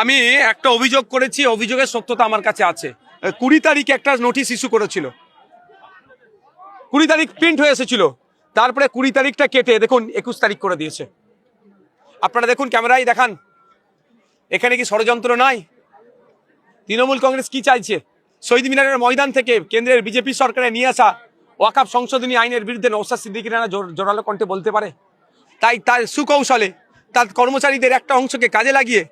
আমি একটা অভিযোগ করেছি, অভিযোগের সত্যতা আমার কাছে আছে। কুড়ি তারিখ একটা নোটিশ ইস্যু করেছিল। কুড়ি তারিখ প্রিন্ট হয়ে এসেছিল। তারপরে কুড়ি তারিখটা কেটে, দেখুন, একুশ তারিখ করে দিয়েছে। আপনারা দেখুন ক্যামেরায় দেখান। এখানে কি ষড়যন্ত্র নাই? তৃণমূল কংগ্রেস কি চাইছে? শহীদ মিনারের ময়দান থেকে কেন্দ্রের বিজেপি সরকারে নিয়ে আসা ওয়াকাপ সংশোধনী আইনের বিরুদ্ধে নৌসাদ সিদ্দিকি রানা জোর- জোরালো কণ্ঠে বলতে পারে। তাই তার সুকৌশলে তার কর্মচারীদের একটা অংশকে কাজে লাগিয়ে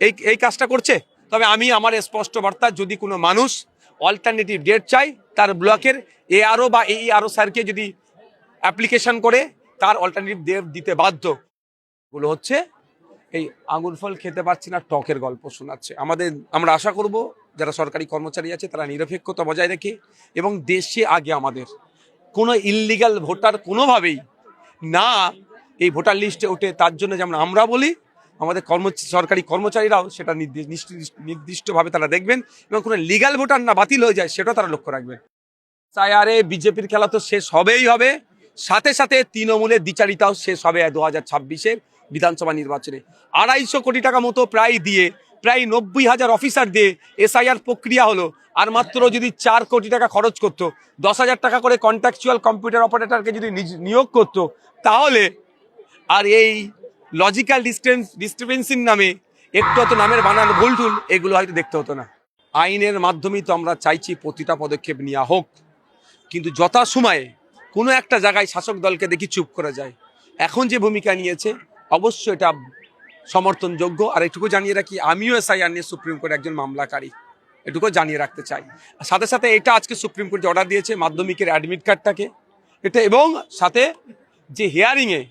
এই এই কাজটা করছে। তবে আমি আমার স্পষ্ট বার্তা, যদি কোনো মানুষ অল্টারনেটিভ ডেট চাই তার ব্লকের এ আরও বা এই আরও স্যারকে যদি অ্যাপ্লিকেশন করে, তার অল্টারনেটিভ ডেট দিতে বাধ্য। গুলো হচ্ছে, এই আঙুর ফল খেতে পারছি না, টকের গল্প শোনাচ্ছে। আমাদের, আমরা আশা করব, যারা সরকারি কর্মচারী আছে, তারা নিরপেক্ষতা বজায় রেখে এবং দেশে আগে আমাদের। কোনো ইললিগাল ভোটার কোনোভাবেই না এই ভোটার লিস্টে ওঠে। তার জন্য যেমন আমরা বলি আমাদের কর্ম সরকারি কর্মচারীরাও সেটা নির্দি- নির্দিষ্টভাবে তারা দেখবেন এবং কোনো লিগাল ভোটার না বাতিল হয়ে যায় সেটাও তারা লক্ষ্য রাখবেন। তাই আরে বিজেপির খেলা তো শেষ হবেই হবে। সাথে সাথে তৃণমূলের দ্বিচারিতাও শেষ হবে দু হাজার ছাব্বিশের বিধানসভা নির্বাচনে। আড়াইশো কোটি টাকা মতো প্রায় দিয়ে, প্রায় নব্বই হাজার অফিসার দিয়ে এসআইআর প্রক্রিয়া হলো। আর মাত্র যদি চার কোটি টাকা খরচ করতো, দশ হাজার টাকা করে কন্ট্রাকচুয়াল কম্পিউটার অপারেটরকে যদি নিয়োগ করতো, তাহলে আর এই লজিক্যাল ডিস্টেন্স ডিস্টারবেন্সির নামে একটু অত নামের বানানো ভুল টুল এগুলো হয়তো দেখতে হতো না। আইনের মাধ্যমেই তো আমরা চাইছি প্রতিটা পদক্ষেপ নেওয়া হোক। কিন্তু যথা সময়ে কোনো একটা জায়গায় শাসক দলকে দেখি চুপ করে যায়। এখন যে ভূমিকা নিয়েছে অবশ্য এটা সমর্থনযোগ্য। আর এটুকু জানিয়ে রাখি, আমিও এসআইআর নিয়ে সুপ্রিম কোর্টে একজন মামলাকারী। এটুকু জানিয়ে রাখতে চাই। সাথে সাথে এটা আজকে সুপ্রিম কোর্ট অর্ডার দিয়েছে, মাধ্যমিকের অ্যাডমিট কার্ডটাকে এটা এবং সাথে যে হিয়ারিংয়ে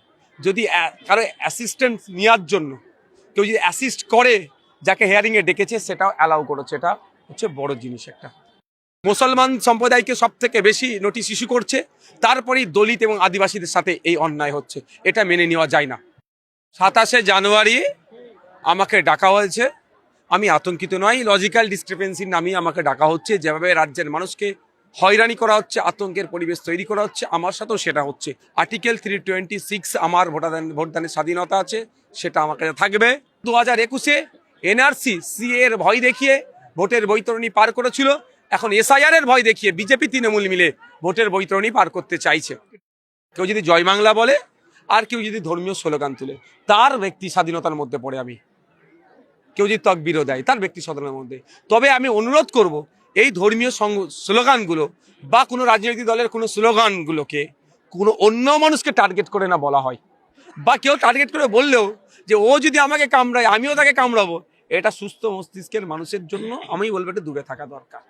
যদি কারও অ্যাসিস্ট্যান্ট নেওয়ার জন্য, কেউ যদি অ্যাসিস্ট করে, যাকে হিয়ারিংয়ে ডেকেছে, সেটাও অ্যালাউ করেছে। এটা হচ্ছে বড় জিনিস একটা। মুসলমান সম্প্রদায়কে সব থেকে বেশি নোটিশ ইস্যু করছে, তারপরেই দলিত এবং আদিবাসীদের সাথে এই অন্যায় হচ্ছে। এটা মেনে নেওয়া যায় না। সাতাশে জানুয়ারি আমাকে ডাকা হয়েছে। আমি আতঙ্কিত নয় লজিক্যাল ডিসক্রিপেন্সির নামেই আমাকে ডাকা হচ্ছে। যেভাবে রাজ্যের মানুষকে হয়রানি করা হচ্ছে, আতঙ্কের পরিবেশ তৈরি করা হচ্ছে। আমার সাথেও সেটা হচ্ছে। আর্টিকেল থ্রি টোয়েন্টি সিক্স আমার ভোটাদান, ভোটদানের স্বাধীনতা আছে, সেটা আমার কাছে থাকবে। দু হাজার একুশে এনআরসি সি এর ভয় দেখিয়ে ভোটের বৈতরণী পার করেছিল। এখন এসআইআর এর ভয় দেখিয়ে বিজেপি তৃণমূল মিলে ভোটের বৈতরণী পার করতে চাইছে। কেউ যদি জয় বাংলা বলে, আর কেউ যদি ধর্মীয় স্লোগান তুলে, তার ব্যক্তি স্বাধীনতার মধ্যে পড়ে আমি। কেউ যদি তকবিরও দেয় তার ব্যক্তি স্বাধীনতার মধ্যে। তবে আমি অনুরোধ করব এই ধর্মীয় স্লোগানগুলো বা কোনো রাজনৈতিক দলের কোনো স্লোগানগুলোকে কোনো অন্য মানুষকে টার্গেট করে না বলা হয়। বা কেউ টার্গেট করে বললেও যে, ও যদি আমাকে কামড়ায়, আমিও তাকে কামড়াবো। এটা সুস্থ মস্তিষ্কের মানুষের জন্য আমি বলব এটা দূরে থাকা দরকার।